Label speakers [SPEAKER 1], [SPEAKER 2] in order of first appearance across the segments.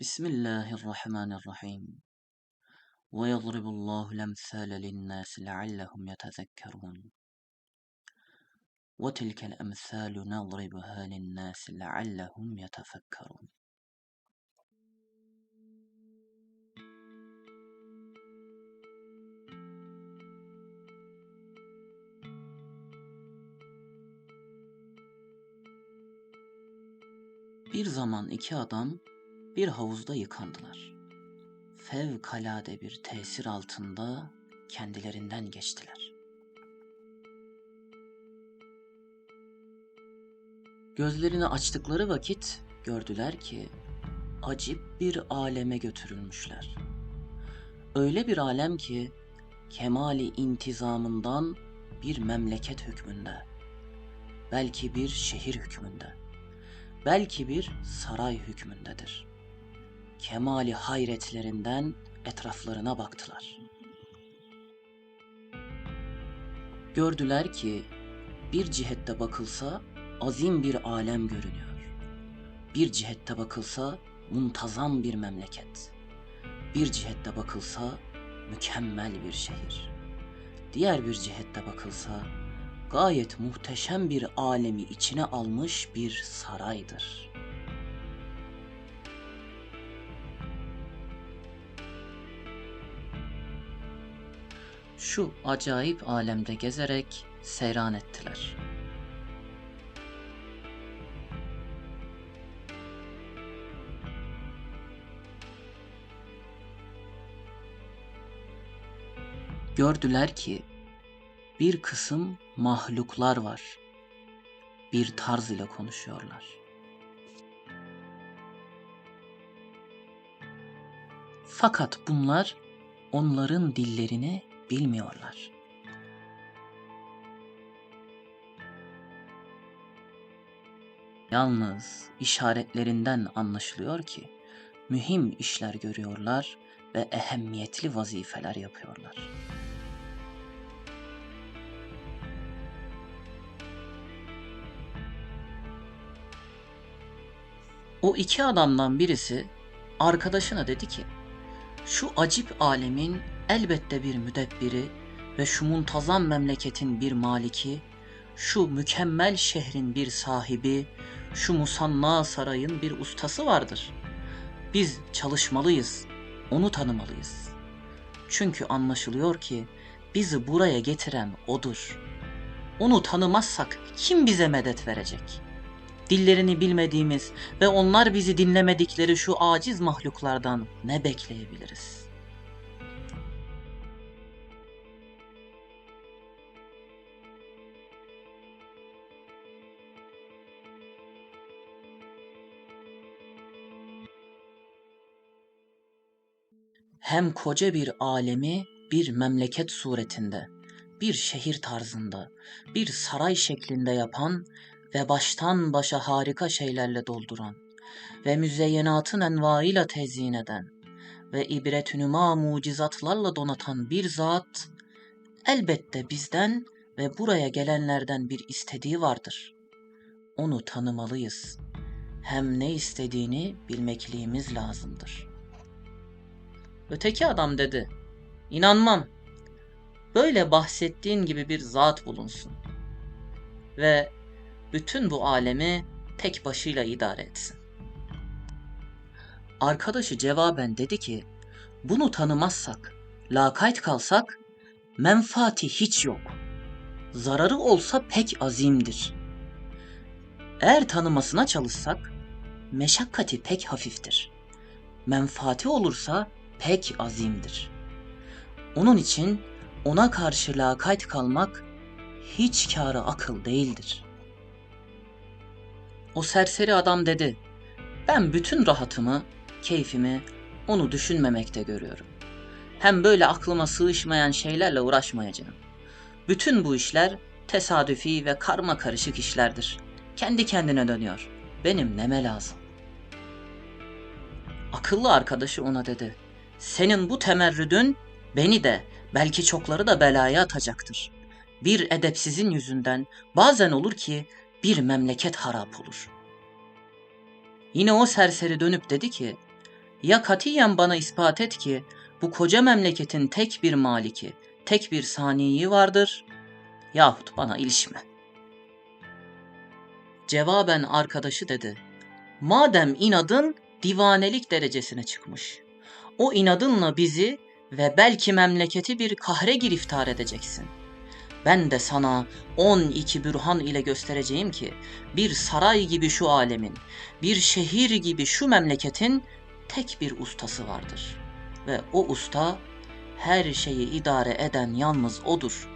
[SPEAKER 1] بسم الله الرحمن الرحيم. ويضرب الله الأمثال للناس لعلهم يتذكرون. وتلك الأمثال نضربها للناس لعلهم يتفكرون. Bir zaman iki adam bir havuzda yıkandılar. Fevkalade bir tesir altında kendilerinden geçtiler. Gözlerini açtıkları vakit gördüler ki acip bir aleme götürülmüşler. Öyle bir alem ki kemali intizamından bir memleket hükmünde, belki bir şehir hükmünde, belki bir saray hükmündedir. Kemali hayretlerinden etraflarına baktılar. Gördüler ki bir cihette bakılsa azim bir alem görünüyor. Bir cihette bakılsa muntazam bir memleket. Bir cihette bakılsa mükemmel bir şehir. Diğer bir cihette bakılsa gayet muhteşem bir alemi içine almış bir saraydır. Şu acayip alemde gezerek seyran ettiler. Gördüler ki bir kısım mahluklar var. Bir tarz ile konuşuyorlar. Fakat bunlar onların dillerini bilmiyorlar. Yalnız işaretlerinden anlaşılıyor ki mühim işler görüyorlar ve ehemmiyetli vazifeler yapıyorlar. O iki adamdan birisi arkadaşına dedi ki, şu acip alemin elbette bir müdebbiri ve şu muntazam memleketin bir maliki, şu mükemmel şehrin bir sahibi, şu musanna sarayın bir ustası vardır. Biz çalışmalıyız, onu tanımalıyız. Çünkü anlaşılıyor ki bizi buraya getiren odur. Onu tanımazsak kim bize medet verecek?'' dillerini bilmediğimiz ve onlar bizi dinlemedikleri şu aciz mahluklardan ne bekleyebiliriz? Hem koca bir alemi bir memleket suretinde, bir şehir tarzında, bir saray şeklinde yapan ve baştan başa harika şeylerle dolduran ve müzeyyenatın envaıyla tezyin eden ve ibretünüma mucizatlarla donatan bir zat elbette bizden ve buraya gelenlerden bir istediği vardır. Onu tanımalıyız. Hem ne istediğini bilmekliğimiz lazımdır. Öteki adam dedi, İnanmam. Böyle bahsettiğin gibi bir zat bulunsun. Ve bütün bu alemi tek başıyla idare etsin. Arkadaşı cevaben dedi ki, bunu tanımazsak, lakayt kalsak, menfaati hiç yok. Zararı olsa pek azimdir. Eğer tanımasına çalışsak, meşakkati pek hafiftir. Menfaati olursa pek azimdir. Onun için ona karşı lakayt kalmak hiç kârı akıl değildir.'' O serseri adam dedi. Ben bütün rahatımı, keyfimi onu düşünmemekte görüyorum. Hem böyle aklıma sığışmayan şeylerle uğraşmayacağım. Bütün bu işler tesadüfi ve karma karışık işlerdir. Kendi kendine dönüyor. Benim neme lazım? Akıllı arkadaşı ona dedi. Senin bu temerrüdün beni de belki çokları da belaya atacaktır. Bir edepsizin yüzünden bazen olur ki bir memleket harap olur. Yine o serseri dönüp dedi ki, Ya katiyen bana ispat et ki bu koca memleketin tek bir maliki, tek bir saniyi vardır yahut bana ilişme. Cevaben arkadaşı dedi. Madem inadın divanelik derecesine çıkmış. O inadınla bizi ve belki memleketi bir kahre giriftar edeceksin. Ben de sana 12 bürhan ile göstereceğim ki bir saray gibi şu alemin, bir şehir gibi şu memleketin tek bir ustası vardır. Ve o usta her şeyi idare eden yalnız odur.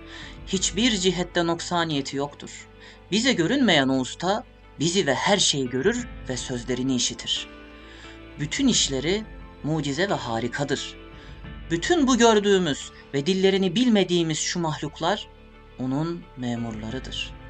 [SPEAKER 1] Hiçbir cihette noksaniyeti yoktur. Bize görünmeyen o usta bizi ve her şeyi görür ve sözlerini işitir. Bütün işleri mucize ve harikadır. Bütün bu gördüğümüz ve dillerini bilmediğimiz şu mahluklar onun memurlarıdır.